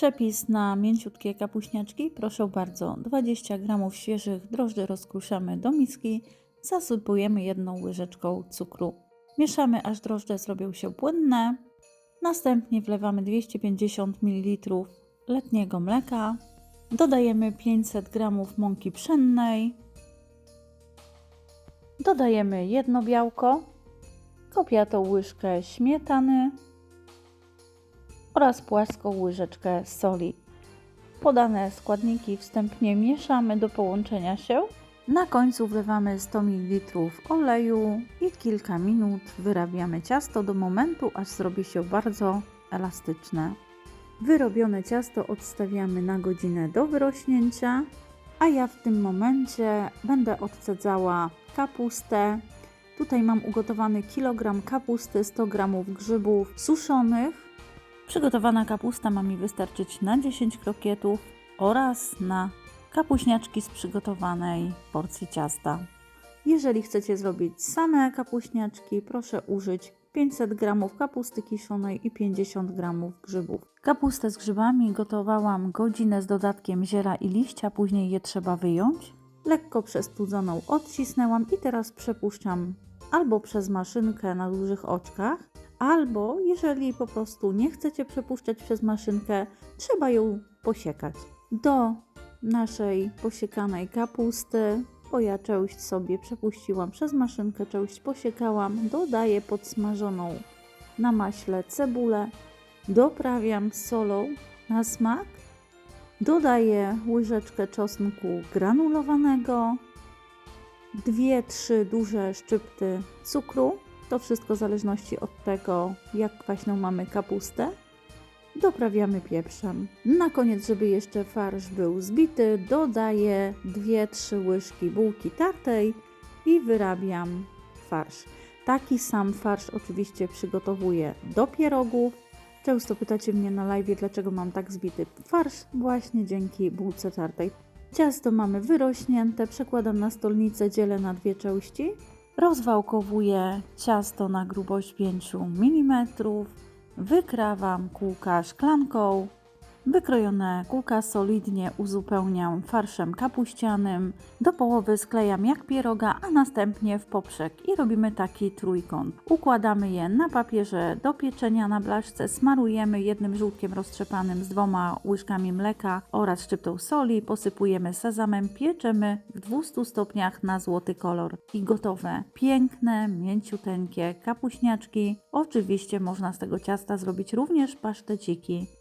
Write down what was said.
Przepis na mięciutkie kapuśniaczki. Proszę bardzo, 20 g świeżych drożdży rozkruszamy do miski, zasypujemy jedną łyżeczką cukru. Mieszamy aż drożdże zrobią się płynne. Następnie wlewamy 250 ml letniego mleka. Dodajemy 500 g mąki pszennej. Dodajemy jedno białko, kopiatą łyżkę śmietany oraz płaską łyżeczkę soli. Podane składniki wstępnie mieszamy do połączenia się. Na końcu wlewamy 100 ml oleju i kilka minut wyrabiamy ciasto do momentu, aż zrobi się bardzo elastyczne. Wyrobione ciasto odstawiamy na godzinę do wyrośnięcia, a ja w tym momencie będę odcedzała kapustę. Tutaj mam ugotowany kilogram kapusty, 100 g grzybów suszonych. Przygotowana kapusta ma mi wystarczyć na 10 krokietów oraz na kapuśniaczki z przygotowanej porcji ciasta. Jeżeli chcecie zrobić same kapuśniaczki, proszę użyć 500 g kapusty kiszonej i 50 g grzybów. Kapustę z grzybami gotowałam godzinę z dodatkiem ziela i liścia, później je trzeba wyjąć. Lekko przestudzoną odcisnęłam i teraz przepuszczam albo przez maszynkę na dużych oczkach, albo jeżeli po prostu nie chcecie przepuszczać przez maszynkę, trzeba ją posiekać. Do naszej posiekanej kapusty, bo ja część sobie przepuściłam przez maszynkę, część posiekałam, dodaję podsmażoną na maśle cebulę, doprawiam solą na smak, dodaję łyżeczkę czosnku granulowanego, dwie, trzy duże szczypty cukru, to wszystko w zależności od tego, jak kwaśną mamy kapustę. Doprawiamy pieprzem. Na koniec, żeby jeszcze farsz był zbity, dodaję 2-3 łyżki bułki tartej i wyrabiam farsz. Taki sam farsz oczywiście przygotowuję do pierogów. Często pytacie mnie na live, dlaczego mam tak zbity farsz, właśnie dzięki bułce tartej. Ciasto mamy wyrośnięte, przekładam na stolnicę, dzielę na dwie części. Rozwałkowuję ciasto na grubość 5 mm. Wykrawam kółka szklanką. Wykrojone kółka solidnie uzupełniam farszem kapuścianym. Do połowy sklejam jak pieroga, a następnie w poprzek i robimy taki trójkąt. Układamy je na papierze do pieczenia na blaszce, smarujemy jednym żółtkiem roztrzepanym z dwoma łyżkami mleka oraz szczyptą soli, posypujemy sezamem, pieczemy w 200 stopniach na złoty kolor i gotowe. Piękne, mięciuteńkie kapuśniaczki. Oczywiście można z tego ciasta zrobić również paszteciki.